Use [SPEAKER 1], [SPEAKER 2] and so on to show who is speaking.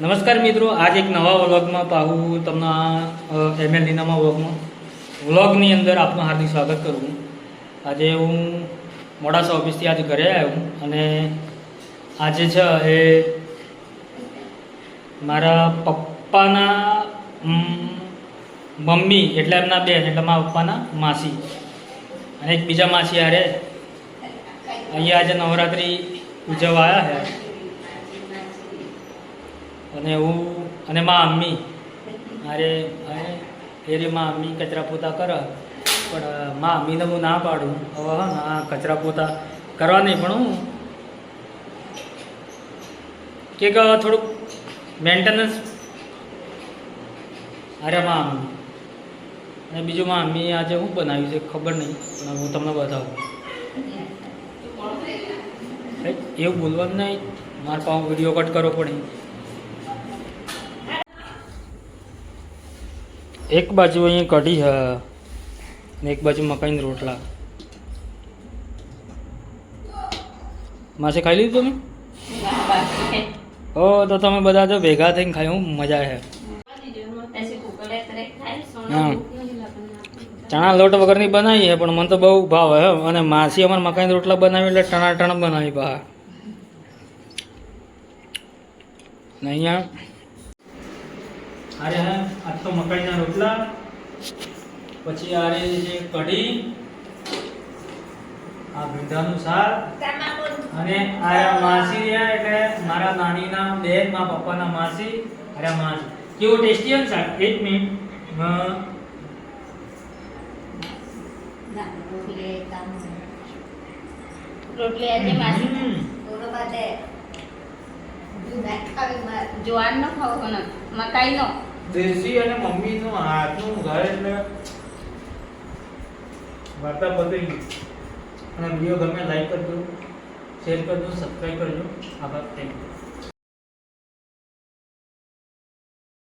[SPEAKER 1] નમસ્કાર મિત્રો, આજ એક નવા વ્લોગમાં પાહુ તમને એમએલ નીનામા વ્લોગમાં. વ્લોગની અંદર આપનું હાર્દિક સ્વાગત કરું આજે હું મોડાસા ઓફિસથી આજે ઘરે આવ્યો અને આજે છે, એ મારા પપ્પાના મમ્મી, એટલે એમના બેન, એટલે મારા પપ્પાના માસી. અને એક બીજા માસી હારે. અહીંયા આજે નવરાત્રિ ઉજવવા આવ્યા છે. અને હું અને મા અમ્મી. મારે એ મા અમ્મી કચરા પોતા કરે પણ મા અમ્મીને હું ના પાડું. હવે હા કચરા પોતા કરવા નહીં પણ હું કે કે થોડુંક મેન્ટેનન્સ અરે મા અમ્મી. અને બીજું મા અમ્મી આજે શું બનાવ્યું છે ખબર નહીં પણ હું તમને બતાવું. એવું બોલવાનું નહીં. મારા પાઉં વીડિયો કટ કરવો પડે. એક બાજુ અહીંયા કઢી છે ને એક બાજુ મકાઈના રોટલા. માસે ખાઈ લીધું તમે? ઓ, તો તમે બધા જો ભેગા થઈને હું મજા છે. હા. ચણા લોટ વગરની બનાવી છે, પણ મને તો બહુ ભાવે હે. અને માસી અમારે મકાઈના રોટલા બનાવી એટલે ટણા ટણા બનાવી બહાર અહીંયા હા આજ તો મકાઈના રોટલા પછી આરે છે કઢી આ ભીંડાનું શાક અને આ માસી રહ્યા એટલે મારા નાનીના બેન મારા પપ્પાના માસી અરે માસી. કેવો ટેસ્ટી ને શાક? એક મિનિટ.
[SPEAKER 2] રોટલી આજે માસી
[SPEAKER 1] હમ.
[SPEAKER 2] જુવાર નો ખાવો મકાઈ નો
[SPEAKER 1] દેશી અને મમ્મીનું હાથનું ઘર એટલે વાર્તા પતી ગઈ. અને વીડિયો ગમે લાઈક કરજો શેર કરજો સબસ્ક્રાઈબ કરજો. આભાર. Thank you